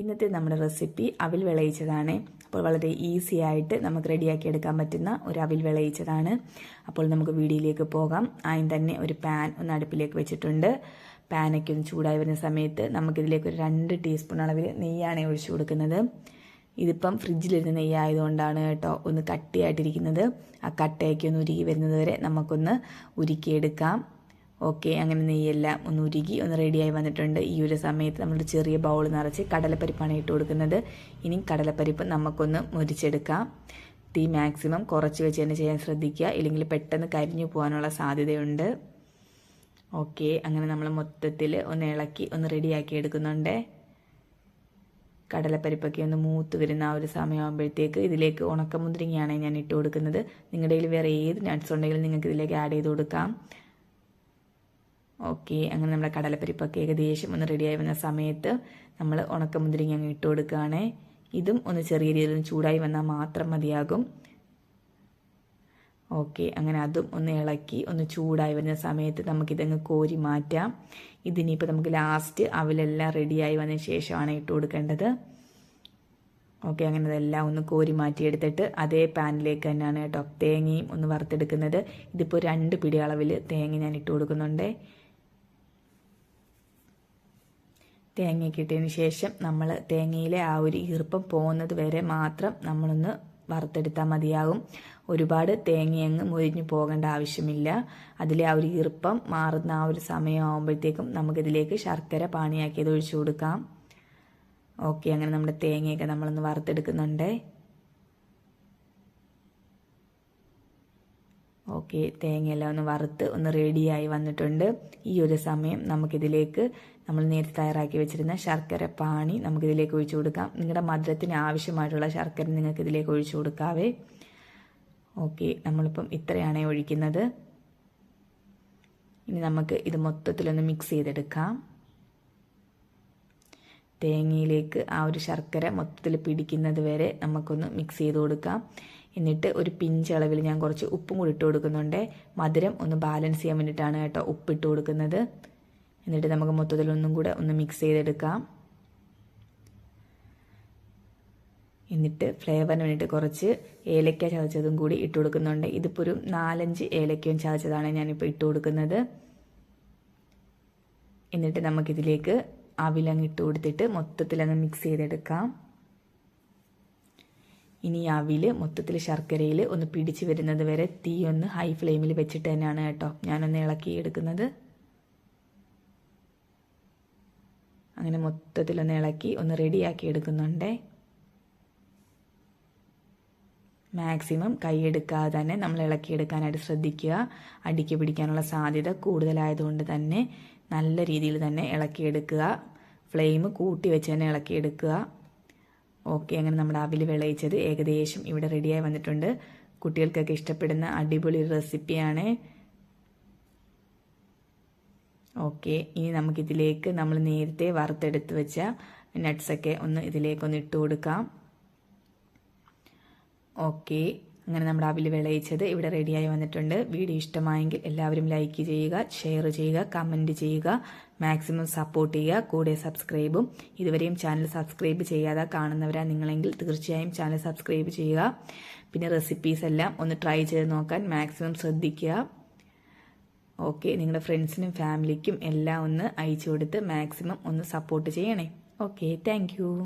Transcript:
ഇന്നത്തെ നമ്മുടെ റെസിപ്പി അവിൽ വിളയിച്ചതാണ്. അപ്പോൾ വളരെ ഈസി ആയിട്ട് നമുക്ക് റെഡിയാക്കി എടുക്കാൻ പറ്റുന്ന ഒരു അവിൽ വിളയിച്ചതാണ്. അപ്പോൾ നമുക്ക് വീഡിയോയിലേക്ക് പോകാം. ആദ്യം തന്നെ ഒരു പാൻ ഒന്ന് അടുപ്പിലേക്ക് വെച്ചിട്ടുണ്ട്. പാനൊക്കെ ഒന്ന് ചൂടായി വരുന്ന സമയത്ത് നമുക്കിതിലേക്ക് ഒരു രണ്ട് ടീസ്പൂൺ അളവിൽ നെയ്യാണ് ഒഴിച്ചു കൊടുക്കുന്നത്. ഇതിപ്പം ഫ്രിഡ്ജിലിരുന്ന് നെയ്യായതുകൊണ്ടാണ് കേട്ടോ ഒന്ന് കട്ടിയായിട്ടിരിക്കുന്നത്. ആ കട്ടയൊക്കെ ഒന്ന് ഉരുകി വരുന്നത് വരെ നമുക്കൊന്ന് ഉരുക്കിയെടുക്കാം. ഓക്കെ അങ്ങനെ നെയ്യെല്ലാം ഒന്ന് ഉരുകി ഒന്ന് റെഡിയായി വന്നിട്ടുണ്ട്. ഈ ഒരു സമയത്ത് നമ്മൾ ചെറിയ ബൗൾ നിറച്ച് കടലപ്പരിപ്പാണ് ഇട്ട് കൊടുക്കുന്നത്. ഇനി കടലപ്പരിപ്പ് നമുക്കൊന്ന് മുരിച്ചെടുക്കാം. തീ മാക്സിമം കുറച്ച് വെച്ച് തന്നെ ചെയ്യാൻ ശ്രദ്ധിക്കുക. ഇല്ലെങ്കിൽ പെട്ടെന്ന് കരിഞ്ഞു പോകാനുള്ള സാധ്യതയുണ്ട്. ഓക്കെ അങ്ങനെ നമ്മൾ മൊത്തത്തിൽ ഒന്ന് ഇളക്കി ഒന്ന് റെഡിയാക്കി എടുക്കുന്നുണ്ട്. കടലപ്പരിപ്പൊക്കെ ഒന്ന് മൂത്ത് വരുന്ന ആ ഒരു സമയമാകുമ്പോഴത്തേക്ക് ഇതിലേക്ക് ഉണക്കമുന്തിരിങ്ങയാണ് ഞാൻ ഇട്ട് കൊടുക്കുന്നത്. നിങ്ങളുടെ കയ്യിൽ വേറെ ഏത് നട്ട്സ് ഉണ്ടെങ്കിലും നിങ്ങൾക്ക് ഇതിലേക്ക് ആഡ് ചെയ്ത് കൊടുക്കാം. ഓക്കെ അങ്ങനെ നമ്മുടെ കടലപ്പരിപ്പൊക്കെ ഏകദേശം ഒന്ന് റെഡിയായി വന്ന സമയത്ത് നമ്മൾ ഉണക്കമുന്തിരിങ്ങ അങ്ങ് ഇട്ട് കൊടുക്കുകയാണ്. ഇതും ഒന്ന് ചെറിയ രീതിയിൽ ചൂടായി വന്നാൽ മാത്രം മതിയാകും. ഓക്കെ അങ്ങനെ അതും ഒന്ന് ഇളക്കി ഒന്ന് ചൂടായി വരുന്ന സമയത്ത് നമുക്കിതങ്ങ് കോരി മാറ്റാം. ഇതിനിപ്പോൾ നമുക്ക് ലാസ്റ്റ് അവലെല്ലാം റെഡിയായി വന്ന ശേഷമാണ് ഇട്ട് കൊടുക്കേണ്ടത്. ഓക്കെ അങ്ങനെ അതെല്ലാം ഒന്ന് കോരി മാറ്റിയെടുത്തിട്ട് അതേ പാനിലേക്ക് തന്നെയാണ് കേട്ടോ തേങ്ങയും ഒന്ന് വറുത്തെടുക്കുന്നത്. ഇതിപ്പോൾ രണ്ട് പിടി അളവിൽ തേങ്ങ ഞാൻ ഇട്ട് കൊടുക്കുന്നുണ്ട്. തേങ്ങയൊക്കെ ഇട്ടതിന് ശേഷം നമ്മൾ തേങ്ങയിലെ ആ ഒരു ഈർപ്പം പോകുന്നത് വരെ മാത്രം നമ്മളൊന്ന് വറുത്തെടുത്താൽ മതിയാകും. ഒരുപാട് തേങ്ങയങ്ങ് മുരിഞ്ഞു പോകേണ്ട ആവശ്യമില്ല. അതിലെ ആ ഒരു ഈർപ്പം മാറുന്ന ആ ഒരു സമയമാകുമ്പോഴത്തേക്കും നമുക്കിതിലേക്ക് ശർക്കര പാണിയാക്കിയത് ഒഴിച്ചു കൊടുക്കാം. ഓക്കെ അങ്ങനെ നമ്മുടെ തേങ്ങയൊക്കെ നമ്മളൊന്ന് വറുത്തെടുക്കുന്നുണ്ട്. ഓക്കെ തേങ്ങയെല്ലാം ഒന്ന് വറുത്ത് ഒന്ന് റെഡിയായി വന്നിട്ടുണ്ട്. ഈ ഒരു സമയം നമുക്കിതിലേക്ക് നമ്മൾ നേരത്തെ തയ്യാറാക്കി വെച്ചിരുന്ന ശർക്കര പാണി നമുക്കിതിലേക്ക് ഒഴിച്ചു കൊടുക്കാം. നിങ്ങളുടെ മധുരത്തിന് ആവശ്യമായിട്ടുള്ള ശർക്കര നിങ്ങൾക്ക് ഇതിലേക്ക് ഒഴിച്ചു കൊടുക്കാവേ. ഓക്കെ നമ്മളിപ്പം ഇത്രയാണ് ഒഴിക്കുന്നത്. ഇനി നമുക്ക് ഇത് മൊത്തത്തിലൊന്ന് മിക്സ് ചെയ്തെടുക്കാം. തേങ്ങയിലേക്ക് ആ ഒരു ശർക്കര മൊത്തത്തിൽ പിടിക്കുന്നത് വരെ നമുക്കൊന്ന് മിക്സ് ചെയ്ത് കൊടുക്കാം. എന്നിട്ട് ഒരു പിഞ്ച് അളവിൽ ഞാൻ കുറച്ച് ഉപ്പും കൂടി ഇട്ട് കൊടുക്കുന്നുണ്ട്. മധുരം ഒന്ന് ബാലൻസ് ചെയ്യാൻ വേണ്ടിയിട്ടാണ് കേട്ടോ ഉപ്പിട്ട് കൊടുക്കുന്നത്. എന്നിട്ട് നമുക്ക് മൊത്തത്തിൽ ഒന്നും കൂടെ ഒന്ന് മിക്സ് ചെയ്തെടുക്കാം. എന്നിട്ട് ഫ്ലേവറിന് വേണ്ടിയിട്ട് കുറച്ച് ഏലക്ക ചതച്ചതും കൂടി ഇട്ട് കൊടുക്കുന്നുണ്ട്. ഇതിപ്പോൾ ഒരു നാലഞ്ച് ഏലക്കയും ചതച്ചതാണ് ഞാനിപ്പോൾ ഇട്ട് കൊടുക്കുന്നത്. എന്നിട്ട് നമുക്കിതിലേക്ക് അവിലങ്ങ് ഇട്ട് കൊടുത്തിട്ട് മൊത്തത്തിൽ അങ്ങ് മിക്സ് ചെയ്തെടുക്കാം. ഇനി അവിൽ മൊത്തത്തിൽ ശർക്കരയിൽ ഒന്ന് പിടിച്ച് വരുന്നത് വരെ തീ ഒന്ന് ഹൈ ഫ്ലെയിമിൽ വെച്ചിട്ട് തന്നെയാണ് കേട്ടോ ഞാനൊന്ന് ഇളക്കി എടുക്കുന്നത്. അങ്ങനെ മൊത്തത്തിലൊന്ന് ഇളക്കി ഒന്ന് റെഡിയാക്കി എടുക്കുന്നുണ്ടേ. മാക്സിമം കൈയെടുക്കാതെ തന്നെ നമ്മൾ ഇളക്കിയെടുക്കാനായിട്ട് ശ്രദ്ധിക്കുക. അടിക്ക് പിടിക്കാനുള്ള സാധ്യത കൂടുതലായതുകൊണ്ട് തന്നെ നല്ല രീതിയിൽ തന്നെ ഇളക്കിയെടുക്കുക ഫ്ലെയിം കൂട്ടി വെച്ച് തന്നെ ഇളക്കിയെടുക്കുക ഓക്കെ അങ്ങനെ നമ്മുടെ അവിൽ വിളയിച്ചത് ഏകദേശം ഇവിടെ റെഡിയായി വന്നിട്ടുണ്ട്. കുട്ടികൾക്കൊക്കെ ഇഷ്ടപ്പെടുന്ന അടിപൊളി റെസിപ്പിയാണ് ഓക്കെ ഇനി നമുക്കിതിലേക്ക് നമ്മൾ നേരത്തെ വറുത്തെടുത്ത് വെച്ച നട്ട്സൊക്കെ ഒന്ന് ഇതിലേക്കൊന്ന് ഇട്ട് കൊടുക്കാം. ഓക്കെ അങ്ങനെ നമ്മൾ അവിൽ വിളയിച്ചത് ഇവിടെ റെഡിയായി വന്നിട്ടുണ്ട്. വീഡിയോ ഇഷ്ടമായെങ്കിൽ എല്ലാവരും ലൈക്ക് ചെയ്യുക ഷെയർ ചെയ്യുക കമന്റ് ചെയ്യുക മാക്സിമം സപ്പോർട്ട് ചെയ്യുക കൂടെ സബ്സ്ക്രൈബും ഇതുവരെയും ചാനൽ സബ്സ്ക്രൈബ് ചെയ്യാതെ കാണുന്നവരാ നിങ്ങളെങ്കിൽ തീർച്ചയായും ചാനൽ സബ്സ്ക്രൈബ് ചെയ്യുക. പിന്നെ റെസിപ്പീസ് എല്ലാം ഒന്ന് ട്രൈ ചെയ്ത് നോക്കാൻ മാക്സിമം ശ്രദ്ധിക്കുക. ഓക്കെ നിങ്ങളുടെ ഫ്രണ്ട്സിനും ഫാമിലിക്കും എല്ലാം ഒന്ന് അയച്ചു കൊടുത്ത് മാക്സിമം ഒന്ന് സപ്പോർട്ട് ചെയ്യണേ. Okay thank